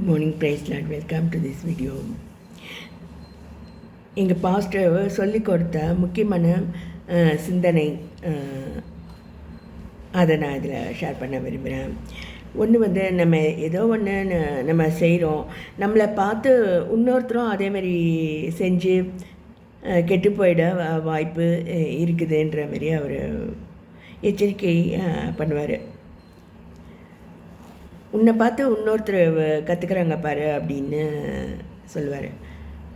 Morning praise praise welcome to this video எங்கள் pastor சொல்லிக் கொடுத்த முக்கியமான சிந்தனை அதை நான் இதில் ஷேர் பண்ண விரும்புகிறேன் ஒன்று வந்து நம்ம ஏதோ ஒன்று நம்ம செய்கிறோம் நம்மளை பார்த்து இன்னொருத்தரும் அதேமாரி செஞ்சு கெட்டு போயிட வா- வாய்ப்பு இருக்குதுன்ற மாதிரி அவர் எச்சரிக்கை பண்ணுவார். உன்னை பார்த்து இன்னொருத்தர் கற்றுக்குறாங்க பாரு அப்படின்னு சொல்லுவார்.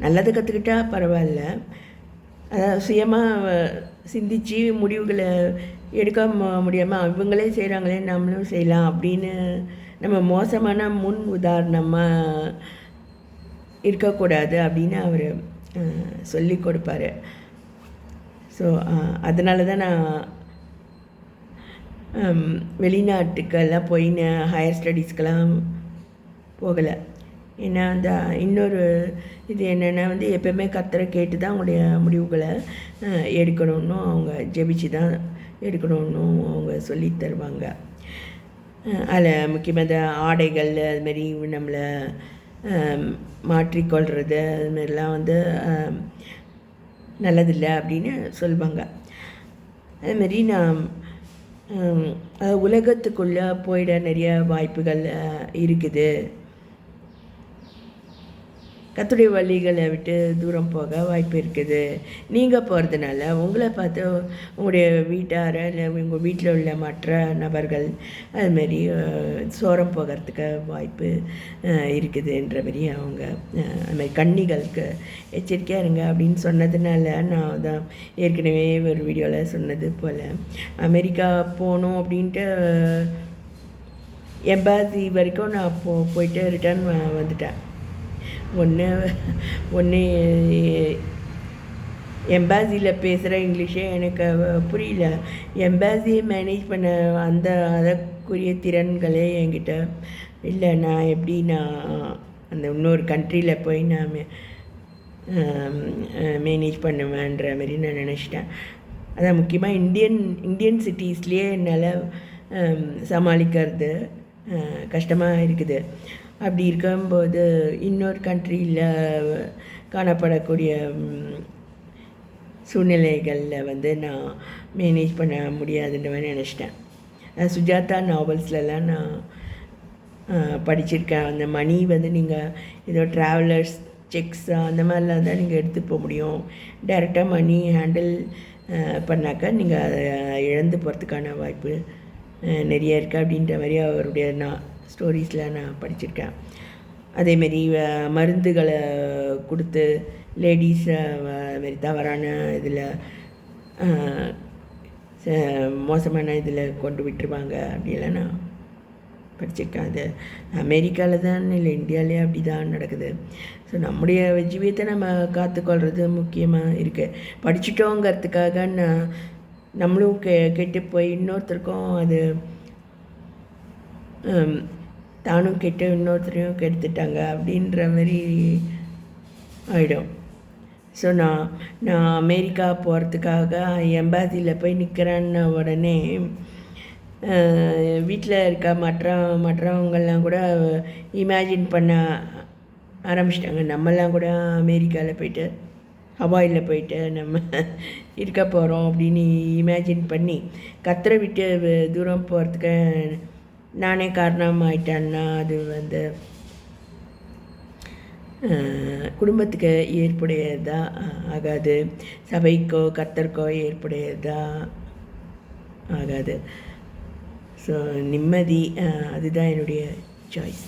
நல்லது கற்றுக்கிட்டா பரவாயில்ல. அதாவது சுயமாக சிந்திச்சு முடிவுகளை எடுக்க முடியாமல் இவங்களே செய்கிறாங்களே நம்மளும் செய்யலாம் அப்படின்னு நம்ம மோசமான முன் உதாரணமாக இருக்கக்கூடாது அப்படின்னு அவர் சொல்லி கொடுப்பாரு. ஸோ அதனால தான் நான் வெளிநாட்டுக்கெல்லாம் போய் நான் ஹையர் ஸ்டடீஸ்க்கெல்லாம் போகலை. ஏன்னா அந்த இன்னொரு இது என்னென்னா வந்து எப்பயுமே கத்தரை கேட்டு தான் அவங்களுடைய முடிவுகளை எடுக்கணும்னு அவங்க ஜெபிச்சு தான் எடுக்கணும்னு அவங்க சொல்லி தருவாங்க. அதில் முக்கியமாக இந்த ஆடைகள் அதுமாரி நம்மளை மாற்றிக்கொள்வது மாற்றிக்கொள்கிறது அதுமாரிலாம் வந்து நல்லதில்லை அப்படின்னு சொல்லுவாங்க. அதுமாரி நான் உலகத்துக்குள்ளே போயிட நிறைய வாய்ப்புகள் இருக்குது. கத்துடைய வழிகளை விட்டு தூரம் போக வாய்ப்பு இருக்குது. நீங்கள் போகிறதுனால உங்களை பார்த்து உங்களுடைய வீட்டார இல்லை உங்கள் வீட்டில் உள்ள மற்ற நபர்கள் அதுமாரி சோரம் போகிறதுக்கு வாய்ப்பு இருக்குதுன்ற மாரி அவங்க அதுமாரி கண்ணிகளுக்கு கன்னிகளுக்கு எச்சரிக்கையாக இருங்க அப்படின்னு சொன்னதுனால நான் தான் ஏற்கனவே ஒரு வீடியோவில் சொன்னது போல் அமெரிக்கா போகணும் அப்படின்ட்டு எம்பாசி வரைக்கும் நான் போ போயிட்டு ரிட்டர்ன் வந்துட்டேன். ஒன்று ஒன்று எம்பாசியில் பேசுகிற இங்கிலீஷே எனக்கு புரியல. எம்பாசியை மேனேஜ் பண்ண அந்த அதற்குரிய திறன்களே என்கிட்ட இல்லை. நான் எப்படி நான் அந்த இன்னொரு கண்ட்ரியில் போய் நான் மேனேஜ் பண்ணுவேன்ற மாதிரி நான் நினச்சிட்டேன். அதான் முக்கியமாக இந்தியன் இந்தியன் சிட்டிஸ்லேயே என்னால் சமாளிக்கிறது கஷ்டமாக இருக்குது. அப்படி இருக்கும்போது இன்னொரு கண்ட்ரியில் காணப்படக்கூடிய சூழ்நிலைகளில் வந்து நான் மேனேஜ் பண்ண முடியாதுன்ற மாதிரி நினச்சிட்டேன். சுஜாதா நாவல்ஸ்லலாம் நான் படிச்சிருக்கேன். அந்த மணி வந்து நீங்கள் ஏதோ ட்ராவலர்ஸ் செக்ஸ் அந்த மாதிரிலாம் தான் நீங்கள் எடுத்து போக முடியும். டைரெக்டாக மணி ஹேண்டில் பண்ணாக்கா நீங்கள் அதை இழந்து போகிறதுக்கான வாய்ப்பு நிறைய இருக்குது அப்படின்ற மாதிரி அவருடைய நான் ஸ்டோரிஸில் நான் படிச்சிருக்கேன். அதேமாரி மருந்துகளை கொடுத்து லேடிஸ் மாரி தவறான இதில் மோசமான இதில் கொண்டு விட்டுருவாங்க. அப்படிலாம் நான் படிச்சிருக்கேன். அது அமெரிக்காவில் தான் இல்லை இந்தியாவிலே அப்படி தான் நடக்குது. ஸோ நம்முடைய ஜீவியத்தை நம்ம காத்துக்கொள்கிறது முக்கியமாக இருக்குது படிச்சிட்டோங்கிறதுக்காக நான் நம்மளும் கெ கெட்டு போய் இன்னொருத்தருக்கும் அது தானும் கெட்டு இன்னொருத்தரையும் கெடுத்துட்டாங்க அப்படின்ற மாதிரி ஆகிடும் ஸோ நான் நான் அமெரிக்கா போகிறதுக்காக எம்பாசியில் போய் நிற்கிறேன்ன உடனே வீட்டில் இருக்க மற்ற மற்றவங்கெல்லாம் கூட இமேஜின் பண்ண ஆரம்பிச்சிட்டாங்க. நம்மலாம் கூட அமெரிக்காவில் போயிட்டு ஹவாயில் போயிட்டு நம்ம இருக்க போகிறோம் அப்படின்னு இமேஜின் பண்ணி கத்தரை விட்டு தூரம் போகிறதுக்கு நானே காரணமாயிட்டேன்னா அது வந்து குடும்பத்துக்கு ஏற்புடையதா ஆகாது. சபைக்கோ கத்தருக்கோ ஏற்புடையதா ஆகாது. ஸோ நிம்மதி அதுதான் என்னுடைய சாய்ஸ்